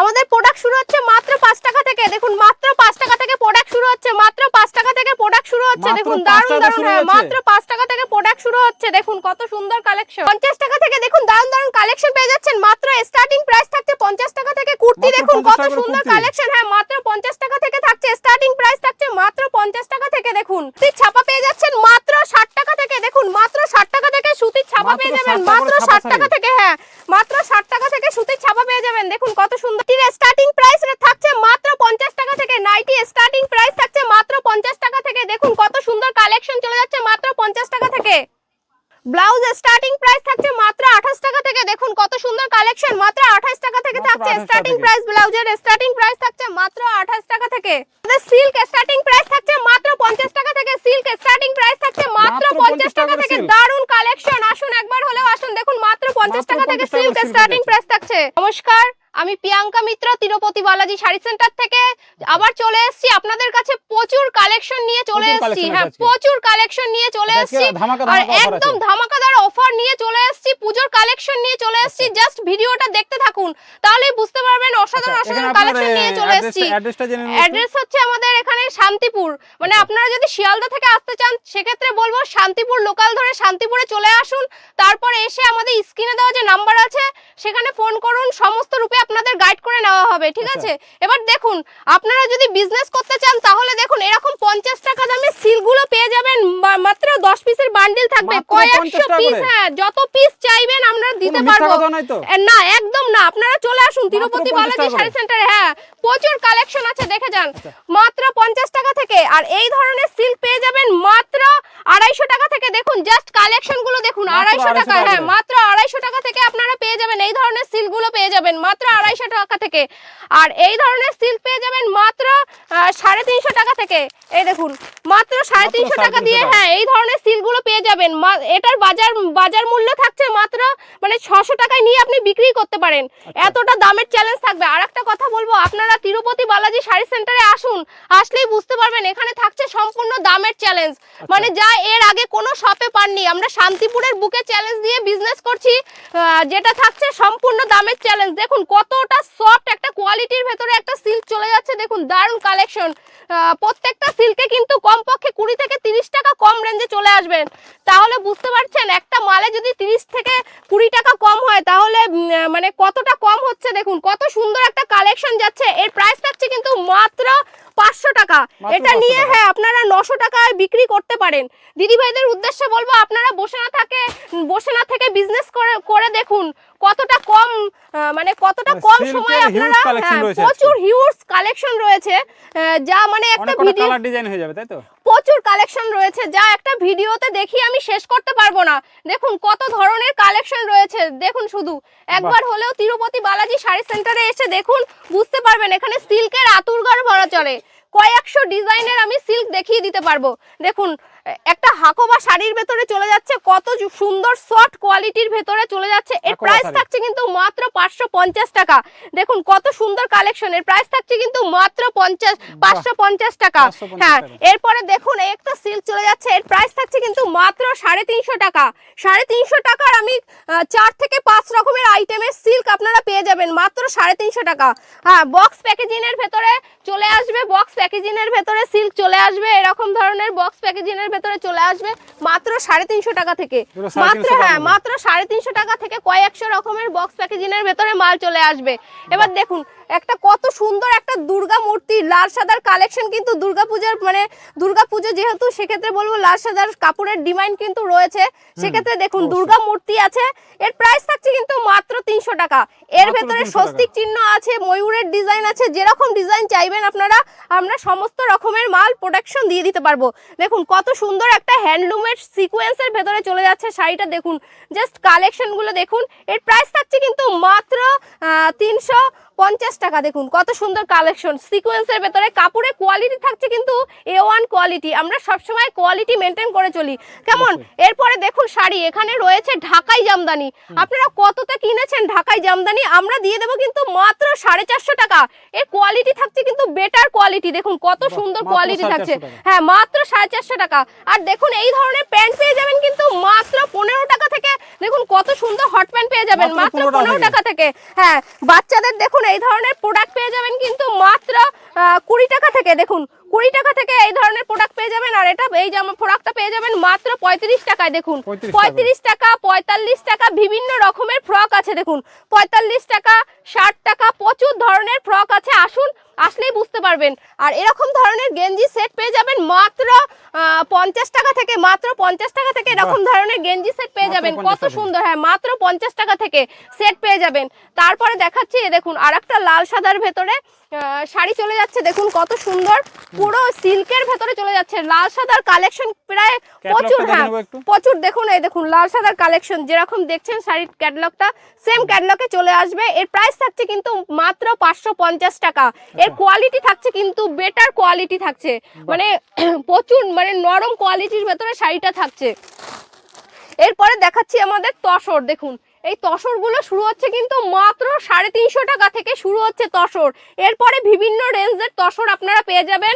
আমাদের প্রোডাক্ট শুরু হচ্ছে মাত্র পাঁচ টাকা থেকে। দেখুন মাত্র পাঁচ টাকা থেকে প্রোডাক্ট শুরু হচ্ছে মাত্র পাঁচ টাকা থেকে প্রোডাক্ট শুরু হচ্ছে। দেখুন দারুণ শুরু হ্যাঁ মাত্র পাঁচ টাকা থেকে প্রোডাক্ট শুরু হচ্ছে। দেখুন কত সুন্দর কালেকশন পঞ্চাশ টাকা থেকে দেখুন দারুণ দারুণ কালেকশন পেয়ে যাচ্ছেন। মাত্র স্টার্টিং প্রাইস থাকছে পঞ্চাশ টাকা থেকে। কুর্তি দেখুন কত সুন্দর কালেকশন হ্যাঁ মাত্র পঞ্চাশ টাকা থেকে থাকছে। স্টার্টিং প্রাইস থাকছে মাত্র পঞ্চাশ টাকা থেকে দেখুন। সুতির ছাপা পেয়ে যাচ্ছেন মাত্র ষাট টাকা থেকে। দেখুন মাত্র ষাট টাকা থেকে সুতির ছাপা পেয়ে যাবেন। মাত্র ষাট টাকা থেকে হ্যাঁ মাত্র ষাট টাকা থেকে সুতির ছাপা পেয়ে যাবেন। দেখুন কত সুন্দর স্টার্টিং প্রাইস থাকছে মাত্র পঞ্চাশ টাকা থেকে নাইটি স্টার্টিং প্রাইস থাকছে মাত্র পঞ্চাশ টাকা থেকে দেখুন কত সুন্দর কালেকশন চলে যাচ্ছে মাত্র পঞ্চাশ টাকা থেকে ব্লাউজ স্টার্টিং প্রাইস থাকছে মাত্র আঠাশ টাকা থেকে দেখুন কত সুন্দর কালেকশন মাত্র আঠাশ টাকা থেকে মাত্র থাকছে 28 টাকা স্টার্টিং থেকে। প্রাইস ব্লাউজের স্টার্টিং প্রাইস থাকছে মাত্র আঠাশ টাকা থেকে সিল্ক স্টার্টিং প্রাইস থাকছে মাত্র পঞ্চাশ টাকা থেকে সিল্ক স্টার্টিং প্রাইস থাকছে মাত্র মাত্র পঞ্চাশ 50 টাকা টাকা থেকে silk। দারুণ কালেকশন আসুন একবার হলেও আসুন দেখুন মাত্র পঞ্চাশ মাত্র টাকা থেকে 50 টাকা স্টার্টিং প্রাইস থাকছে। নমস্কার। আমি প্রিয়াঙ্কা মিত্র তিরুপতি বালাজি শাড়ি সেন্টার থেকে আবার চলে এসেছি। আপনাদের কাছে প্রচুর কালেকশন নিয়ে চলে এসেছি। হ্যাঁ প্রচুর কালেকশন নিয়ে চলে এসেছি। আর। একদম ধামাকাদার অফার নিয়ে চলে এসেছি। পুজোর কালেকশন নিয়ে চলে এসেছি। জাস্ট ভিডিওটা দেখতে থাকুন। তাহলে বুঝতে পারবেন অসাধারণ আচ্ছা, অসাধারণ কালেকশন নিয়ে চলে এসেছি। অ্যাড্রেস হচ্ছে আমাদের এখানে শান্তিপুর। মানে আপনারা যদি শিয়ালদা থেকে আসতে চান সেক্ষেত্রে বলব শান্তিপুর লোকাল ধরে শান্তিপুরে চলে আসুন। তারপরে এসে আমাদের স্ক্রিনে দেওয়া যে নাম্বার আছে সেখানে ফোন করুন সমস্ত রূপে আপনাদের গাইড করে নেওয়া হবে ঠিক আচ্ছা। আছে? এবার দেখুন আপনারা যদি বিজনেস করতে চান তাহলে দেখুন এরকম পঞ্চাশ টাকা দামে সিলগুলো পেয়ে যাবেন মাত্র দশ পিসের বান্ডিল থাকবে। কয়েকশো পিস হ্যাঁ যত পিস চাইবেন আমরা দিতে পারব। না একদম না আপনারা চলে আসুন তিরুপতি 50 বালাজি শাড়ি সেন্টারে হ্যাঁ প্রচুর কালেকশন আছে দেখে যান। আচ্ছা। মাত্র পঞ্চাশ টাকা থেকে আর এই ধরনের সিল্ক পেয়ে যাবেন মাত্র আড়াইশো টাকা থেকে। দেখুন জাস্ট কালেকশনগুলো দেখুন আড়াইশো টাকা টাকা হ্যাঁ মাত্র আড়াইশো টাকা থেকে আপনারা পেয়ে যাবেন। এই ধরনের সিলগুলো যাবেন মাত্র আড়াইশো টাকা থেকে। আর এই ধরনের সিল পেয়ে যাবেন মাত্র সাড়ে তিনশো টাকা থেকে। এই দেখুন মাত্র সাড়ে তিনশো টাকা দিয়ে হ্যাঁ এই ধরনের সিল্কগুলো পেয়ে যাবেন। এটার বাজার বাজার মূল্য থাকছে মাত্র মানে ছশো টাকায় নিয়ে আপনি বিক্রি করতে পারেন। আচ্ছা। এতটা দামের চ্যালেঞ্জ থাকবে। আর একটা কথা বলব আপনারা তিরুপতি বালাজি শাড়ি সেন্টারে আসুন আসলেই বুঝতে পারবেন এখানে থাকছে সম্পূর্ণ দামের চ্যালেঞ্জ মানে যা এর আগে কোনো শপে পাননি। আমরা শান্তিপুরের বুকে চ্যালেঞ্জ দিয়ে বিজনেস করছি যেটা থাকছে সম্পূর্ণ দামের চ্যালেঞ্জ দেখুন কতটা সফট একটা কোয়ালিটির ভেতরে একটা সিল্ক চলে যাচ্ছে। দেখুন দারুণ কালেকশন প্রত্যেকটা সিল্কে কিন্তু কমপক্ষে কুড়ি থেকে তিরিশ টাকা কম রেঞ্জে চলে আসবেন তাহলে বুঝতে পারছেন একটা মালে যদি তিরিশ থেকে কুড়ি টাকা কম হয় তাহলে মানে কতটা কম হচ্ছে দেখুন কত সুন্দর একটা কালেকশন যাচ্ছে। এর প্রাইস থাকছে কিন্তু মাত্র পাঁচশো টাকা। এটা নিয়ে হ্যাঁ আপনারা নশো টাকায় বিক্রি করতে পারেন। দিদি ভাইদের উদ্দেশ্যে বলব আপনারা বসে না থাকে বসে না থেকে বিজনেস করে করে দেখুন। কতটা কম মানে কতটা মানে কম সময়ে আপনারা হ্যাঁ, প্রচুর হিউজ কালেকশন রয়েছে যা মানে একটা ভিডিও কালার ডিজাইন হয়ে যাবে তাই তো? প্রচুর কালেকশন রয়েছে যা একটা ভিডিওতে দেখি আমি শেষ করতে পারব না। দেখুন কত ধরনের কালেকশন রয়েছে দেখুন শুধু। একবার হলেও তিরুপতি বালাজি শাড়ি সেন্টারে এসে দেখুন বুঝতে পারবেন এখানে সিল্কের আতুরঘর ভরা চলে। কয়েকশো ডিজাইনের আমি সিল্ক দেখিয়ে দিতে পারব। দেখুন হাকোবা শাড়ির ভেতরে চলে যাচ্ছে কত সুন্দর সফট কোয়ালিটির ভেতরে চলে যাচ্ছে। এর প্রাইস থাকছে কিন্তু মাত্র পাঁচশো পঞ্চাশ টাকা। দেখুন কত সুন্দর কালেকশন এর প্রাইস থাকছে কিন্তু মাত্র পঞ্চাশ পাঁচশো পঞ্চাশ টাকা। হ্যাঁ। এরপরে দেখুন এই একটা সিল্ক চলে যাচ্ছে এর প্রাইস থাকছে কিন্তু মাত্র সাড়ে তিনশো টাকা। সাড়ে তিনশো টাকার আমি চার থেকে পাঁচ রকমের আইটেমের সিল্ক আপনারা পেয়ে যাবেন মাত্র সাড়ে তিনশো টাকা। হ্যাঁ বক্স প্যাকেজিং এর ভেতরে চলে আসবে বক্স প্যাকেজিং এর ভেতরে সিল্ক চলে আসবে এরকম ধরনের বক্স প্যাকেজিং এর ভেতরে চলে আসবে মাত্র সাড়ে তিনশো টাকা থেকে। মাত্র হ্যাঁ মাত্র সাড়ে তিনশো টাকা থেকে কয়েকশো রকমের বক্স প্যাকেজিং এর ভেতরে মাল চলে আসবে। এবার দেখুন একটা কত সুন্দর একটা দুর্গা মূর্তি লাল সাদার কালেকশন কিন্তু দুর্গা পূজার মানে দুর্গা পুজো যেহেতু সেক্ষেত্রে বলব লাল সাদার কাপড়ের ডিমান্ড কিন্তু রয়েছে। সেক্ষেত্রে দেখুন দুর্গা মূর্তি আছে এর প্রাইস থাকছে কিন্তু মাত্র তিনশো টাকা। এর ভেতরে স্বস্তিক চিহ্ন আছে ময়ূরের ডিজাইন আছে যেরকম ডিজাইন চাইবেন আপনারা আমরা সমস্ত রকমের মাল প্রোটেকশন দিয়ে দিতে পারব। দেখুন কত সুন্দর একটা হ্যান্ডলুমের সিকোয়েন্সের ভেতরে চলে যাচ্ছে শাড়িটা দেখুন। জাস্ট কালেকশনগুলো দেখুন এর প্রাইস থাকছে কিন্তু মাত্র তিনশো পঞ্চাশ টাকা দেখুন কত সুন্দর কালেকশন সিকোয়েন্সের ভেতরে কাপড়ের কোয়ালিটি থাকছে কিন্তু এ ওয়ান কোয়ালিটি আমরা সবসময় কোয়ালিটি মেনটেন করে চলি। কেমন? এরপরে দেখুন শাড়ি এখানে রয়েছে ঢাকাই জামদানি। আপনারা কততে কিনেছেন ঢাকাই জামদানি? আমরা দিয়ে দেবো কিন্তু মাত্র সাড়ে চারশো টাকা। এর কোয়ালিটি থাকছে কিন্তু বেটার কোয়ালিটি দেখুন কত সুন্দর কোয়ালিটি থাকছে। হ্যাঁ মাত্র সাড়ে চারশো টাকা। আর দেখুন এই ধরনের প্যান্ট পেয়ে যাবেন কিন্তু মাত্র পনেরো টাকা থেকে। দেখুন কত সুন্দর হট প্যান্ট পেয়ে যাবেন মাত্র মাত্র 15 টাকা পনেরো টাকা থেকে। হ্যাঁ বাচ্চাদের দেখুন আপনারা এই ধরনের প্রোডাক্ট পেয়ে যাবেন কিন্তু মাত্র কুড়ি টাকা থেকে দেখুন কুড়ি টাকা থেকে এই ধরনের প্রোডাক্ট পেয়ে যাবেন। আর এটা এই জামা প্রোডাক্টটা পেয়ে যাবেন মাত্র পঁয়ত্রিশ টাকায় দেখুন পঁয়ত্রিশ টাকা। পঁয়তাল্লিশ টাকা বিভিন্ন রকমের ফ্রক আছে দেখুন পঁয়তাল্লিশ টাকা ষাট টাকা প্রচুর ধরনের ফ্রক আছে। আসুন আসলেই বুঝতে পারবেন। আর এরকম ধরনের গেঞ্জি সেট পেয়ে যাবেন মাত্র পঞ্চাশ টাকা থেকে মাত্র পঞ্চাশ টাকা থেকে এরকম ধরনের গেঞ্জি সেট পেয়ে যাবেন। কত সুন্দর হ্যাঁ মাত্র পঞ্চাশ টাকা থেকে সেট পেয়ে যাবেন। তারপরে দেখাচ্ছি দেখুন আর একটা লাল সাদার ভেতরে শাড়ি চলে যাচ্ছে। দেখুন কত সুন্দর পুরো সিল্কের ভেতরে চলে যাচ্ছে। লাল সাদার কালেকশন প্রায় প্রচুর হ্যাঁ প্রচুর। দেখুন এই দেখুন লাল সাদার কালেকশন যেরকম দেখছেন শাড়ির ক্যাটলগটা সেম ক্যাটলগে চলে আসবে। এর প্রাইস থাকছে কিন্তু মাত্র পাঁচশো পঞ্চাশ টাকা। এর কোয়ালিটি থাকছে কিন্তু বেটার কোয়ালিটি থাকছে। মানে প্রচুর মানে নরম কোয়ালিটির ভেতরে শাড়িটা থাকছে। এরপরে দেখাচ্ছি আমাদের তসর। দেখুন এই তসরগুলো শুরু হচ্ছে কিন্তু মাত্র সাড়ে তিনশো টাকা থেকে শুরু হচ্ছে তসর। এরপরে বিভিন্ন রেঞ্জের তসর আপনারা পেয়ে যাবেন।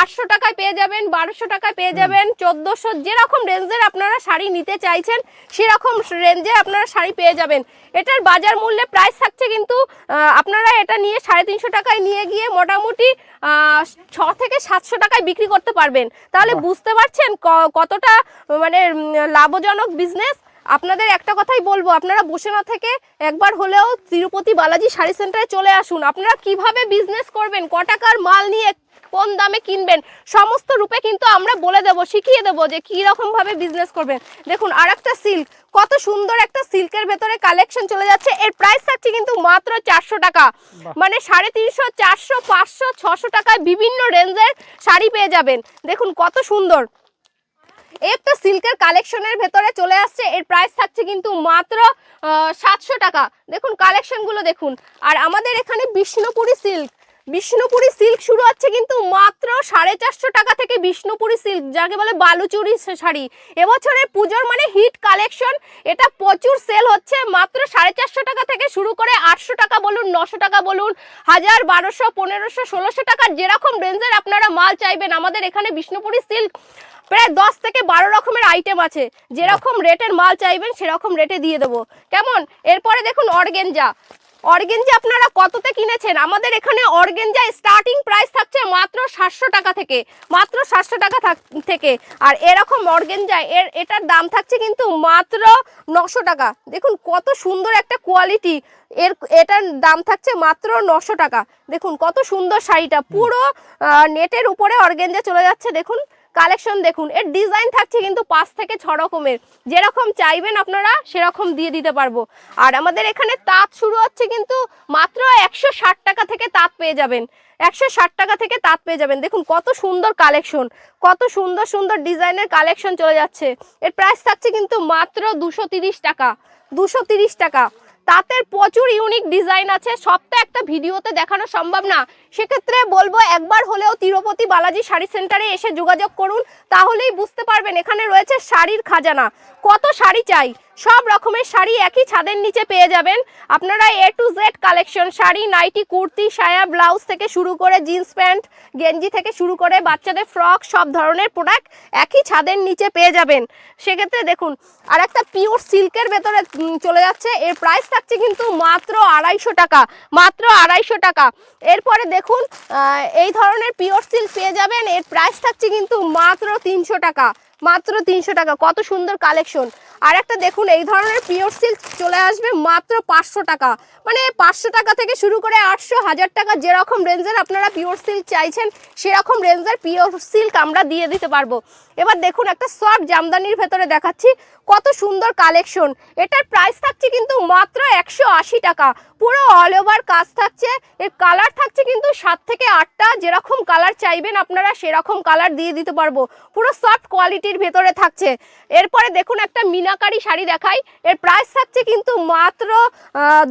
আটশো টাকায় পেয়ে যাবেন বারোশো টাকায় পেয়ে যাবেন চোদ্দোশো যেরকম রেঞ্জের আপনারা শাড়ি নিতে চাইছেন সেরকম রেঞ্জে আপনারা শাড়ি পেয়ে যাবেন। এটার বাজার মূল্যে প্রাইস থাকছে কিন্তু আপনারা এটা নিয়ে সাড়ে তিনশো টাকায় নিয়ে গিয়ে মোটামুটি ছ থেকে সাতশো টাকায় বিক্রি করতে পারবেন। তাহলে বুঝতে পারছেন ক- কতটা মানে লাভজনক বিজনেস আপনাদের একটা কথাই বলব আপনারা বসে না থেকে একবার হলেও তিরুপতি বালাজি শাড়ি সেন্টারে চলে আসুন। আপনারা কীভাবে বিজনেস করবেন ক টাকার মাল নিয়ে কোন দামে কিনবেন সমস্ত রূপে কিন্তু আমরা বলে দেবো শিখিয়ে দেবো যে কি রকম ভাবে বিজনেস করবেন। দেখুন আর একটা সিল্ক কত সুন্দর একটা সিল্কের ভেতরে কালেকশন চলে যাচ্ছে। এর প্রাইস থাকছে কিন্তু মাত্র চারশো টাকা। মানে সাড়ে তিনশো চারশো পাঁচশো ছশো টাকায় বিভিন্ন রেঞ্জের শাড়ি পেয়ে যাবেন। দেখুন কত সুন্দর। একটা সিল্কের কালেকশনের ভেতরে চলে আসছে। এর প্রাইস থাকছে কিন্তু মাত্র সাতশো টাকা। দেখুন, কালেকশনগুলো দেখুন। আর আমাদের এখানে বিষ্ণুপুরি সিল্ক। বিষ্ণুপুরি সিল্ক শুরু হচ্ছে কিন্তু মাত্র সাড়ে চারশো টাকা থেকে বিষ্ণুপুরি সিল্ক, যাকে বলে বালুচুরি শাড়ি। এবছরের পুজোর মানে হিট কালেকশন। এটা প্রচুর সেল হচ্ছে, মাত্র সাড়ে চারশো টাকা থেকে শুরু করে আটশো টাকা বলুন, নশো টাকা বলুন, হাজার বারোশো, পনেরোশো, ষোলোশো টাকার যেরকম রেঞ্জের আপনারা মাল চাইবেন, আমাদের এখানে বিষ্ণুপুরি সিল্ক প্রায় দশ থেকে বারো রকমের আইটেম আছে। যেরকম রেটের মাল চাইবেন, সেরকম রেটে দিয়ে দেবো। কেমন? এরপরে দেখুন অর্গেঞ্জা। অর্গেঞ্জা আপনারা কততে কিনেছেন? আমাদের এখানে অর্গেঞ্জা স্টার্টিং প্রাইস থাকছে মাত্র সাতশো টাকা থেকে, মাত্র সাতশো টাকা থাক- আর এরকম অর্গেঞ্জা, এর, এটার দাম থাকছে কিন্তু মাত্র নশো টাকা। দেখুন কত সুন্দর একটা কোয়ালিটি এর, এটার দাম থাকছে মাত্র নশো টাকা। দেখুন কত সুন্দর শাড়িটা। পুরো নেটের উপরে অর্গেঞ্জা চলে যাচ্ছে, দেখুন। কালেকশন দেখুন, এর ডিজাইন থাকছে কিন্তু পাঁচ থেকে ছ রকমের। যেরকম চাইবেন আপনারা, সেরকম দিয়ে দিতে পারব। আর আমাদের এখানে তাঁত শুরু হচ্ছে কিন্তু মাত্র একশো ষাট টাকা থেকে তাঁত পেয়ে যাবেন। একশো ষাট টাকা থেকে তাঁত পেয়ে যাবেন। দেখুন, কত সুন্দর কালেকশন, কত সুন্দর সুন্দর ডিজাইনের কালেকশন চলে যাচ্ছে। এর প্রাইস থাকছে কিন্তু মাত্র দুশো টাকা দুশো টাকা। তাঁতের প্রচুর ইউনিক ডিজাইন আছে। সব তো একটা ভিডিওতে দেখানো সম্ভব না। সেক্ষেত্রে বলব একবার হলেও তিরুপতি বালাজি শাড়ি সেন্টারে এসে যোগাযোগ করুন, তাহলেই বুঝতে পারবেন এখানে রয়েছে শাড়ির খাজানা। কত শাড়ি চাই? সব রকমের শাড়ি একই ছাদের নিচে পেয়ে যাবেন। আপনারা A to Z collection sari, nighty, kurti, সায়া, ব্লাউজ থেকে শুরু করে জিন্স প্যান্ট, গেঞ্জি থেকে শুরু করে বাচ্চাদের ফ্রক, সব ধরনের প্রোডাক্ট একই ছাদের নিচে পেয়ে যাবেন। সেক্ষেত্রে দেখুন আর একটা পিওর সিল্কের ভেতরে চলে যাচ্ছে। এর প্রাইস থাকছে কিন্তু মাত্র আড়াইশো টাকা, মাত্র আড়াইশো টাকা। এরপরে দেখুন এই ধরনের পিওর সিল্ক পেয়ে যাবেন। এর প্রাইস থাকছে কিন্তু মাত্র তিনশো টাকা। মাত্র তিনশো টাকা। কত সুন্দর কালেকশন আর একটা দেখুন, এই ধরনের পিওর সিল্ক চলে আসবে মাত্র পাঁচশো টাকা। মানে পাঁচশো টাকা থেকে শুরু করে আটশো, হাজার টাকা যেরকম রেঞ্জের আপনারা পিওর সিল্ক চাইছেন, সেরকম রেঞ্জের পিওর সিল্ক আমরা দিয়ে দিতে পারব। এবার দেখুন একটা সফট জামদানির ভেতরে দেখাচ্ছি, কত সুন্দর কালেকশন। এটার প্রাইস থাকছে কিন্তু মাত্র একশো আশি টাকা। পুরো অল ওভার কাজ থাকছে, এর কালার থাকছে কিন্তু সাত থেকে আটটা, যেরকম কালার চাইবেন আপনারা সেরকম কালার দিয়ে দিতে পারব। পুরো সফট কোয়ালিটির ভেতরে থাকছে। এরপরে দেখুন একটা মিনাকারি শাড়ি দেখাই, এর প্রাইস থাকছে কিন্তু মাত্র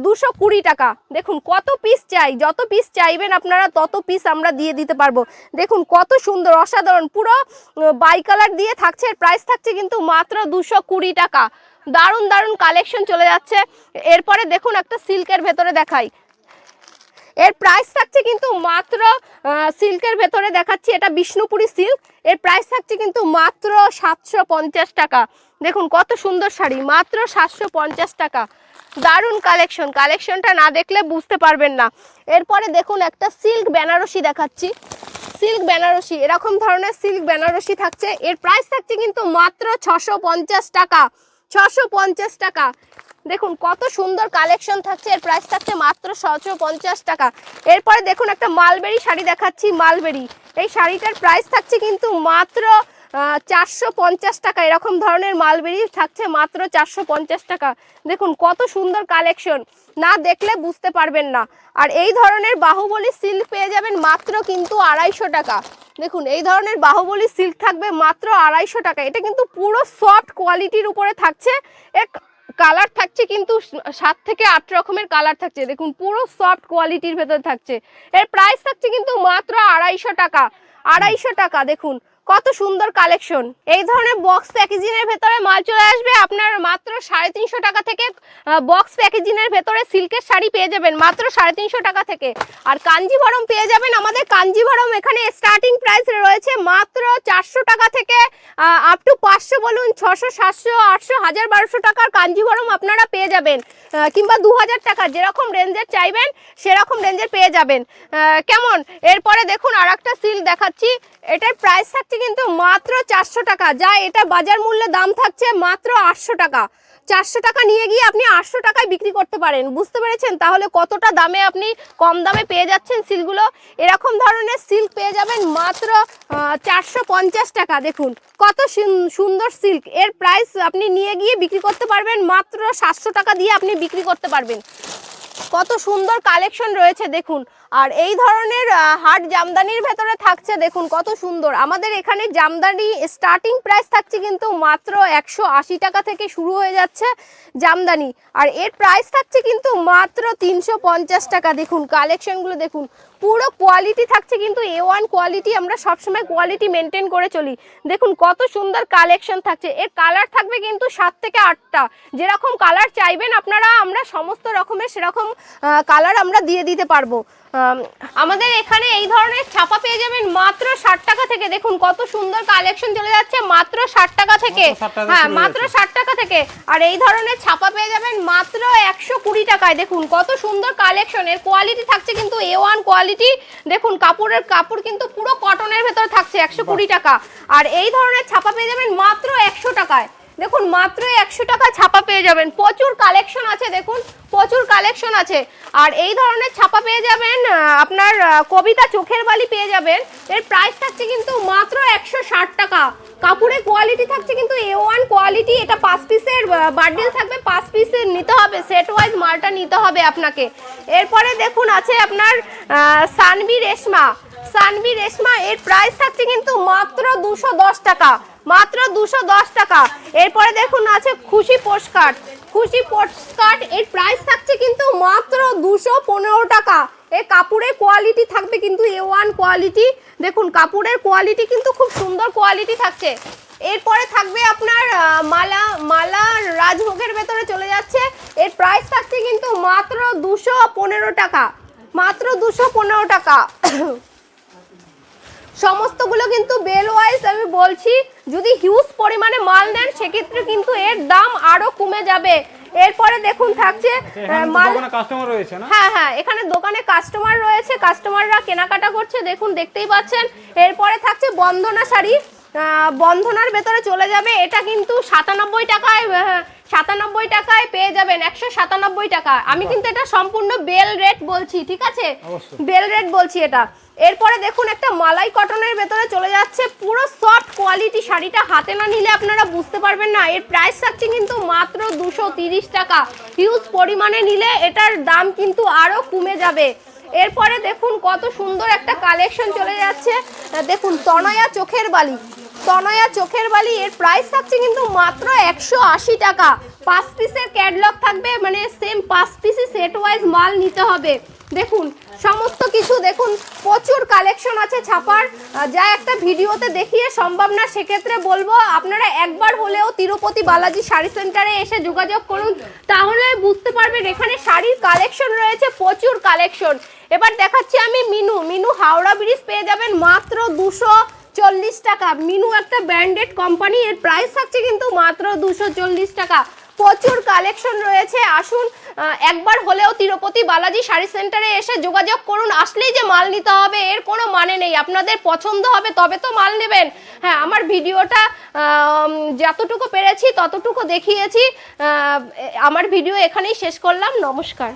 দুশো কুড়ি টাকা। দেখুন কত পিস চাই, যত পিস চাইবেন আপনারা তত পিস আমরা দিয়ে দিতে পারব। দেখুন কত সুন্দর, অসাধারণ, পুরো বাই কালার দিয়ে থাকছে প্রাইস থাকছে কিন্তু মাত্র দুশো কুড়ি টাকা। দারুণ দারুণ কালেকশন চলে যাচ্ছে। এরপরে দেখুন একটা সিল্কের ভেতরে দেখাই। এর প্রাইস থাকছে কিন্তু মাত্র সিল্কের ভেতরে দেখাচ্ছি, এটা বিষ্ণুপুরি সিল্ক। এর প্রাইস থাকছে কিন্তু মাত্র সাতশো পঞ্চাশ টাকা। দেখুন কত সুন্দর শাড়ি, মাত্র সাতশো পঞ্চাশ টাকা। দারুণ কালেকশন কালেকশনটা না দেখলে বুঝতে পারবেন না। এরপরে দেখুন একটা সিল্ক বেনারসি দেখাচ্ছি। সিল্ক বেনারসি, এরকম ধরনের সিল্ক বেনারসি থাকছে। এর প্রাইস থাকছে কিন্তু মাত্র ছশো টাকা। ছশো টাকা। দেখুন, কত সুন্দর কালেকশন থাকছে। এর প্রাইস থাকছে মাত্র ছশো পঞ্চাশ টাকা। এরপরে দেখুন একটা মালবেরি শাড়ি দেখাচ্ছি মালবেরি এই শাড়িটার প্রাইস থাকছে কিন্তু মাত্র চারশো পঞ্চাশ টাকা, এরকম ধরনের মালবেরি থাকছে মাত্র চারশো পঞ্চাশ টাকা। দেখুন, কত সুন্দর কালেকশন। না দেখলে বুঝতে পারবেন না। আর এই ধরনের বাহুবলী সিল্ক পেয়ে যাবেন মাত্র কিন্তু আড়াইশো টাকা। দেখুন, এই ধরনের বাহুবলী সিল্ক থাকবে মাত্র আড়াইশো টাকা। এটা কিন্তু পুরো সফট কোয়ালিটির উপরে থাকছে। এক কালার থাকছে কিন্তু সাত থেকে আট রকমের কালার থাকছে। দেখুন, পুরো সফট কোয়ালিটির ভেতর থাকছে। এর প্রাইস থাকছে কিন্তু মাত্র আড়াইশো টাকা। আড়াইশো টাকা, দেখুন। কত সুন্দর কালেকশন এই ধরনের বক্স প্যাকেজিংয়ের ভেতরে মাল চলে আসবে। আপনার মাত্র সাড়ে তিনশো টাকা থেকে বক্স প্যাকেজিংয়ের ভেতরে সিল্কের শাড়ি পেয়ে যাবেন মাত্র সাড়ে তিনশো টাকা থেকে। আর কাঞ্জিভরম পেয়ে যাবেন আমাদের কাঞ্জিভরম এখানে স্টার্টিং প্রাইস রয়েছে মাত্র চারশো টাকা থেকে আপ টু পাঁচশো বলুন, ছশো, সাতশো, আটশো, হাজার, বারোশো টাকার কাঞ্জিভরম আপনারা পেয়ে যাবেন কিংবা দু হাজার টাকা, যেরকম রেঞ্জের চাইবেন, সেরকম রেঞ্জের পেয়ে যাবেন। কেমন? এরপরে দেখুন আর একটা সিল্ক দেখাচ্ছি। এটার প্রাইস থাকছে কিন্তু মাত্র চারশো টাকা। যা এটা বাজার মূল্যে দাম থাকছে মাত্র আটশো টাকা। চারশো টাকা নিয়ে গিয়ে আপনি আটশো টাকায় বিক্রি করতে পারেন। বুঝতে পেরেছেন? তাহলে কতটা দামে আপনি কম দামে পেয়ে যাচ্ছেন সিল্কগুলো এরকম ধরনের সিল্ক পেয়ে যাবেন মাত্র চারশো পঞ্চাশ টাকা। দেখুন, কত সুন্দর সিল্ক। এর প্রাইস আপনি নিয়ে গিয়ে বিক্রি করতে পারবেন, মাত্র সাতশো টাকা দিয়ে আপনি বিক্রি করতে পারবেন। কত সুন্দর কালেকশন রয়েছে, দেখুন। আর এই ধরনের হাট জামদানির ভেতরে থাকছে, দেখুন কত সুন্দর। আমাদের এখানে জামদানি স্টার্টিং প্রাইস থাকছে কিন্তু মাত্র একশো আশি টাকা থেকে শুরু হয়ে যাচ্ছে জামদানি। আর এর প্রাইস থাকছে কিন্তু মাত্র তিনশো পঞ্চাশ টাকা। দেখুন কালেকশনগুলো দেখুন, পুরো কোয়ালিটি থাকছে কিন্তু এ ওয়ান কোয়ালিটি আমরা সবসময় কোয়ালিটি মেনটেন করে চলি। দেখুন, কত সুন্দর কালেকশন থাকছে। এর কালার থাকবে কিন্তু সাত থেকে আটটা। যেরকম কালার চাইবেন আপনারা, আমরা সমস্ত রকমের সেরকম কালার আমরা দিয়ে দিতে পারব। আমাদের এখানে এই ধরনের ছাপা পেয়ে যাবেন মাত্র ষাট টাকা থেকে। দেখুন কত সুন্দর কালেকশন চলে যাচ্ছে মাত্র ষাট টাকা থেকে। মাত্র 60 টাকা হ্যাঁ মাত্র ষাট টাকা থেকে। আর এই ধরনের ছাপা পেয়ে যাবেন মাত্র একশো কুড়ি টাকায়। দেখুন কত সুন্দর কালেকশন এর কোয়ালিটি থাকছে কিন্তু এ ওয়ান কোয়ালিটি দেখুন কাপড়ের কাপড় কিন্তু পুরো কটনের ভেতর থাকছে একশো কুড়ি টাকা। আর এই ধরনের ছাপা পেয়ে যাবেন মাত্র একশো টাকায়। দেখুন, মাত্র একশো টাকা ছাপা পেয়ে যাবেন। প্রচুর কালেকশন আছে, দেখুন, প্রচুর কালেকশন আছে। আর এই ধরনের ছাপা পেয়ে যাবেন আপনার কবিতা চোখের বালি পেয়ে যাবেন। এর প্রাইস থাকছে কিন্তু মাত্র একশো ষাট টাকা। কাপড়ের কোয়ালিটি থাকছে কিন্তু এ ওয়ান কোয়ালিটি এটা পাঁচ পিসের বান্ডিল থাকবে, পাঁচ পিসের নিতে হবে সেট ওয়াইজ মালটা নিতে হবে আপনাকে। এরপরে দেখুন, আছে আপনার সানবি রেশমা। সানবি রেশমা, এর প্রাইস থাকছে কিন্তু মাত্র দশ টাকা। মাত্র দুশো দশ টাকা। এরপরে দেখুন আছে খুশি পোস্টকার্ড খুশি পোস্টকার্ড এর প্রাইস থাকছে কিন্তু মাত্র দুশো পনেরো টাকা। এ কাপড়ের কোয়ালিটি থাকবে কিন্তু এ ওয়ান কোয়ালিটি দেখুন, কাপড়ের কোয়ালিটি কিন্তু খুব সুন্দর কোয়ালিটি থাকছে। এরপরে থাকবে আপনার মালা মালা রাজভোগের ভেতরে চলে যাচ্ছে। এর প্রাইস থাকছে কিন্তু মাত্র দুশো পনেরো টাকা। মাত্র দুশো পনেরো টাকা। সমস্তগুলো কিন্তু বেল ওয়াইজ আমি বলছি যদি হিউজ পরিমাণে মাল নেন সেক্ষেত্রে কিন্তু এর দাম আরও কমে যাবে। এরপরে দেখুন থাকছে মাল কাস্টমার রয়েছে না? হ্যাঁ হ্যাঁ এখানে দোকানে কাস্টমার রয়েছে কাস্টমাররা কেনাকাটা করছে দেখুন দেখতেই পাচ্ছেন। এরপরে থাকছে বন্দনা শাড়ি। বন্ধনার ভেতরে চলে যাবে এটা কিন্তু সাতানব্বই টাকায় সাতানব্বই টাকায় পেয়ে যাবেন একশো সাতানব্বই টাকা। আমি কিন্তু এটা সম্পূর্ণ বেল রেট বলছি ঠিক আছে? বেল রেট বলছি এটা। এরপরে দেখুন একটা মালাই কটনের ভেতরে চলে যাচ্ছে পুরো সফট কোয়ালিটি শাড়িটা হাতে না নিলে আপনারা বুঝতে পারবেন না। এর প্রাইস থাকছে কিন্তু মাত্র দুশো তিরিশ টাকা। হিউজ পরিমাণে নিলে এটার দাম কিন্তু আরও কমে যাবে। এরপরে দেখুন কত সুন্দর একটা কালেকশন চলে যাচ্ছে। দেখুন, তনয়া চোখের বালি। তনয়া চোখের বালি, এর প্রাইস থাকছে কিন্তু মাত্র একশো আশি টাকা। পাঁচ পিসের ক্যাটলগ থাকবে মানে সেম পাঁচ পিসই সেট ওয়াইজ মাল নিতে হবে। দেখুন, সমস্ত কিছু দেখুন, প্রচুর কালেকশন আছে ছাপার। যা একটা ভিডিওতে দেখিয়ে সম্ভব না, সেক্ষেত্রে বলব, আপনারা একবার হলেও তিরুপতি বালাজি শাড়ি সেন্টারে এসে যোগাযোগ করুন। তাহলে বুঝতে পারবেন, এখানে শাড়ির কালেকশন রয়েছে, প্রচুর কালেকশন এবার দেখাচ্ছি আমি মিনু। মিনু হাওড়া ব্রিজ পেয়ে যাবেন মাত্র দুশো চল্লিশ টাকা। মিনু একটা ব্র্যান্ডেড কোম্পানি, এর প্রাইস থাকছে কিন্তু মাত্র দুশো চল্লিশ টাকা। প্রচুর কালেকশন রয়েছে। আসুন একবার হলেও তিরুপতি বালাজি শাড়ি সেন্টারে এসে যোগাযোগ করুন। আসলেই যে মাল নিতে হবে, এর কোনো মানে নেই। আপনাদের পছন্দ হবে, তবে তো মাল নেবেন। হ্যাঁ আমার ভিডিওটা যতটুকু পেরেছি, ততটুকু দেখিয়েছি। আমার ভিডিও এখানেই শেষ করলাম। নমস্কার।